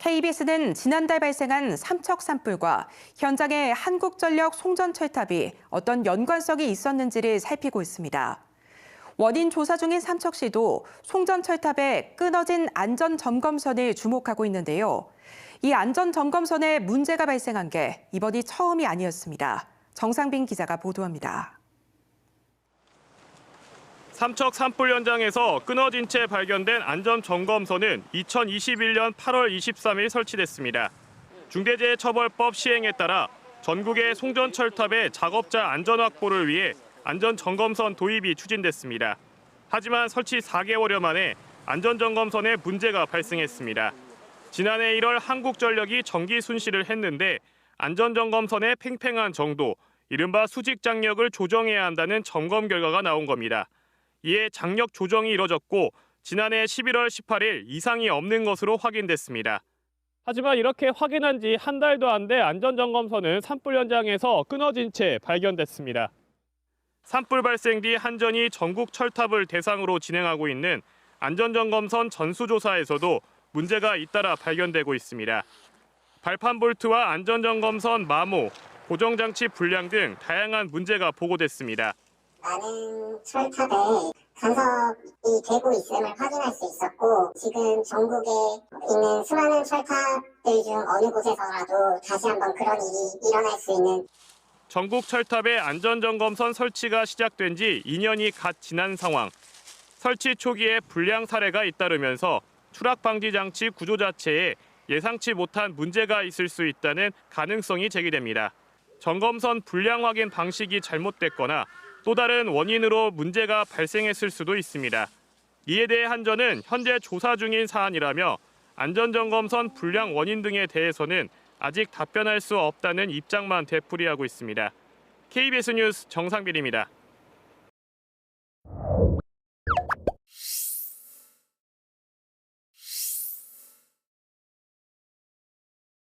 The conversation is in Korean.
KBS는 지난달 발생한 삼척 산불과 현장의 한국전력 송전 철탑이 어떤 연관성이 있었는지를 살피고 있습니다. 원인 조사 중인 삼척시도 송전 철탑의 끊어진 안전 점검선을 주목하고 있는데요. 이 안전 점검선에 문제가 발생한 게 이번이 처음이 아니었습니다. 정상빈 기자가 보도합니다. 삼척 산불 현장에서 끊어진 채 발견된 안전점검선은 2021년 8월 23일 설치됐습니다. 중대재해처벌법 시행에 따라 전국의 송전철탑의 작업자 안전 확보를 위해 안전점검선 도입이 추진됐습니다. 하지만 설치 4개월여 만에 안전점검선에 문제가 발생했습니다. 지난해 1월 한국전력이 전기 순실을 했는데 안전점검선의 팽팽한 정도, 이른바 수직 장력을 조정해야 한다는 점검 결과가 나온 겁니다. 이에 장력 조정이 이뤄졌고 지난해 11월 18일 이상이 없는 것으로 확인됐습니다. 하지만 이렇게 확인한 지 한 달도 안 돼 안전점검선은 산불 현장에서 끊어진 채 발견됐습니다. 산불 발생 뒤 한전이 전국 철탑을 대상으로 진행하고 있는 안전점검선 전수조사에서도 문제가 잇따라 발견되고 있습니다. 발판 볼트와 안전점검선 마모, 고정장치 불량 등 다양한 문제가 보고됐습니다. 많은 철탑에 간섭이 되고 있음을 확인할 수 있었고 지금 전국에 있는 수많은 철탑들 중 어느 곳에서라도 다시 한번 그런 일이 일어날 수 있는 전국 철탑의 안전점검선 설치가 시작된 지 2년이 갓 지난 상황. 설치 초기에 불량 사례가 잇따르면서 추락 방지 장치 구조 자체에 예상치 못한 문제가 있을 수 있다는 가능성이 제기됩니다. 점검선 불량 확인 방식이 잘못됐거나 또 다른 원인으로 문제가 발생했을 수도 있습니다. 이에 대해 한전은 현재 조사 중인 사안이라며 안전점검선 불량 원인 등에 대해서는 아직 답변할 수 없다는 입장만 되풀이하고 있습니다. KBS 뉴스 정상빈입니다.